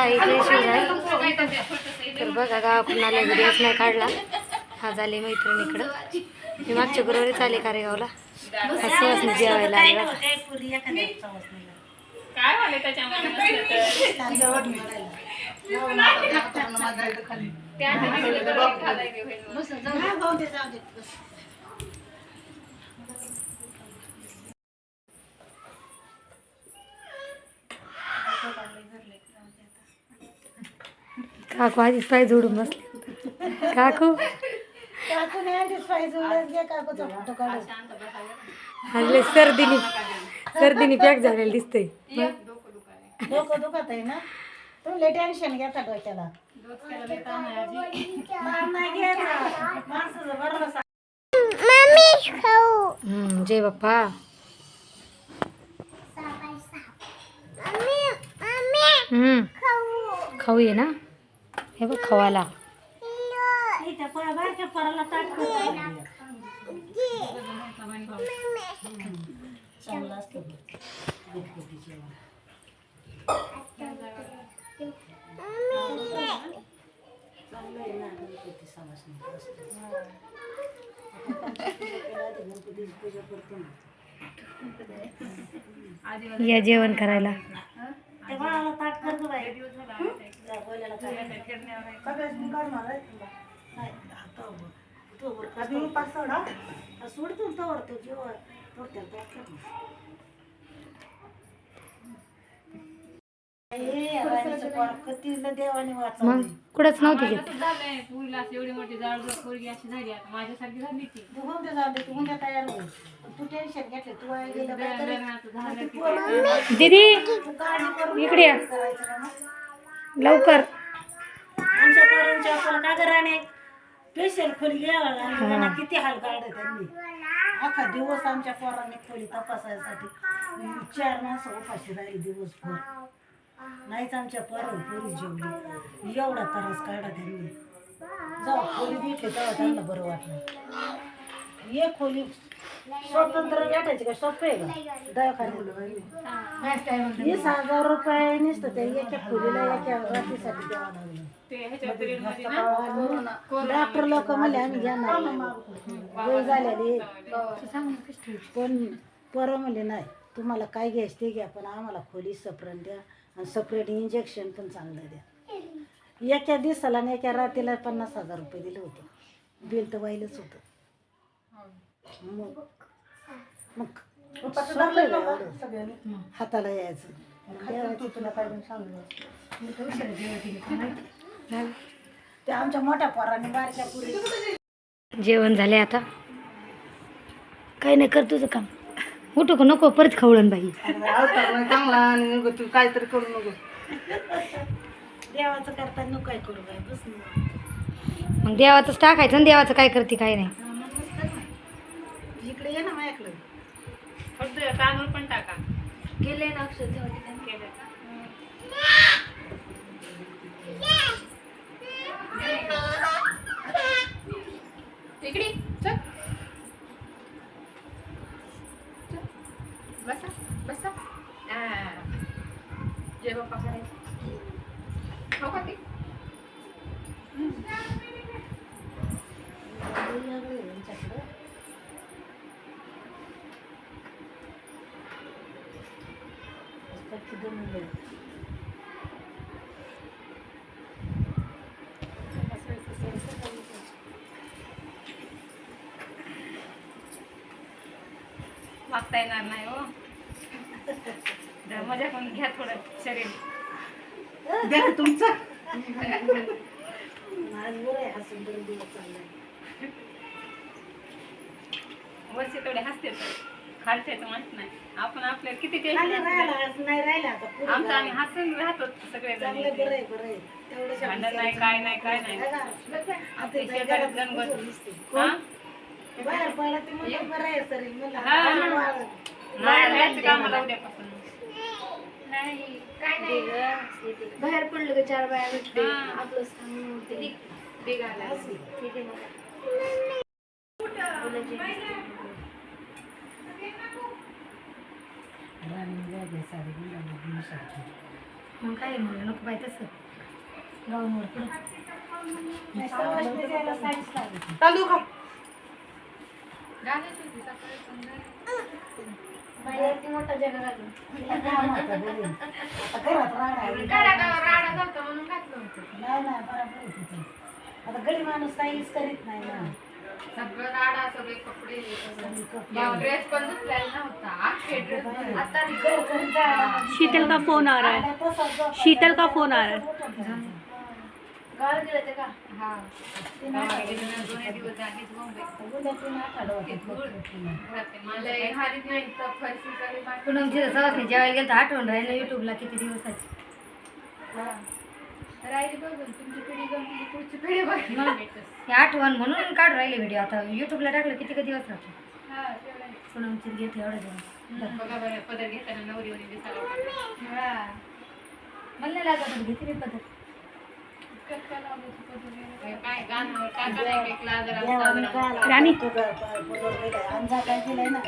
आहे जय शिवराय. तर बघा गावाकडून आले व्हिडिओच नाही काढला. हा झाले मैत्रिणीकडं मी मागच्या गुरुवारीच आले कारेगावला. हसी हसणी जेवायला आले काय काकू आधीच पाय जोडून बसले. काकू? हल्ले सर्दीनी. सर्दीनी पॅक झालेलं दिसतंय. डोकं दुखत आहे ना? तुम्ही टेन्शन घेता डोक्याला. नाही घ्यायचं. माणसाचं बरं नसतं. हम्म, जय बाप्पा. खाऊ. ये ना? हे बघ खवाला. ताट या जेवण करायला. त्या बाळाला ताट करतो बाई जा, बोलायला काय. नाही, आता बघ. तो वर कसं- हा, सोडतो ना तोवर. तो जेव्हा तोडत्याला ताट कर मग. कुठंच नव्हती घेत. एवढी मोठी पोरगी अशी झाली आता माझ्यासारखी झाली ती. दीदी इकडे या. लवकर. आमच्या पोरांच्या आपल्याला का कराने स्पेशल खोली घ्यावं लागली त्यांना किती हाल काढले त्यांनी. अख्खा दिवस आमच्या पोरांनी खोली तपासायसाठी. चार माणसं उपाशी राहिली दिवसभर. नाहीच आमच्या पोरांनी पोरी जेवली. एवढा त्रास काढा त्यांनी. जेव्हा खोली भेटली तेव्हा त्यांना बरं वाटलं. एक खोली स्वतंत्र भेटायची का? सोपं आहे का? दवाखान्यात वीस हजार रुपये नुसतं ते एका खोलीला एका रात्रीसाठी द्यावं लागलं. ना डॉक्टर लोक म्हणले आम्ही घेणार नाही वय झालेले. पण पोरं म्हणले नाही तुम्हाला काय घ्यायचं ते घ्या पण आम्हाला खोली सपरेट द्या. आणि सपरेट इंजेक्शन पण चांगलं द्या. एका दिवसाला आणि एका रात्रीला पन्नास हजार रुपये दिलं होतं. बिल तर व्हायलाच होतं. मग मग. हाताला यायचं. ते आमच्या मोठ्या पोरांनी बारक्या पुरी जेवण झाले आता. काही नाही कर तुझं काम. उठू का नको परत खवळण बाई काहीतरी करू नको देवाचं करता नको काय करू काय बस ना. मग देवाचंच टाकायचं आणि देवाचं काय करते काय नाही हा, मग बस कर ना. इकडे ये ना माझ्याकडे फक्त तांदूळ पण टाका गेले ना केलं का? बसा बसा आ. जय बाप्पा करायचं हो का ते यांच्याकडे असतात की मजा पण घ्या थोडं शरीर. वर्षी तेवढे हसते खालच्याचं माहीत नाही. आपण आपल्याला किती टेन्शन आमचं आम्ही. हसून राहतो सगळे भांडण नाही काय नाही काय नाही. आता शेजारी गणगोत. हा? बाहेर पडला. नाही. बाहेर का चार बाया भेटते हा. आपलं आहे. मग. काय म्हणलं? नको बाई तसं. साडीच लागते तांदूळ खा घालायची होती सकाळी पण घालायची. बाई ती मोठा जग लागला तिला काम होतं घरी. आता घरात राहणार काढा का राडा झालता म्हणून घातलं होतं नाही नाही बरोबर आहे तिचं. आता गडी माणूस काहीच करीत नाही ना सगळं राडा सगळे कपडे. ड्रेस पण धुतलेला नव्हता ड्रेस आता शीतल का फोन आ रहा है. शीतल का फोन आ रहा है का? हा. गावाला दिवस आधीच मुंबईत. उद्या तीन आठवडा होते धूळ. कोकणातून. घरात ते माझ्या एक हारीत नाही. तर फरशी सगळी बाकी. पूनमची सवासणी जेवायला गेलं तर आठवण राहिलं युट्यूबला किती दिवसाची. राहिली बघून. तुमची पिढी गमली पुढची पिढी बघली ही आठवण म्हणून काढून राहिले व्हिडिओ आता युट्यूबला टाकलं किती किती दिवस राहतो? हा तेवढं आहे. पूनमची घेते एवढं दिवस. बघा बरं पदर घेताना दिसायला वाटलं. मला नाही लागत होतं, घेते मी पद्धत राणी. तुझं काय केलंय ना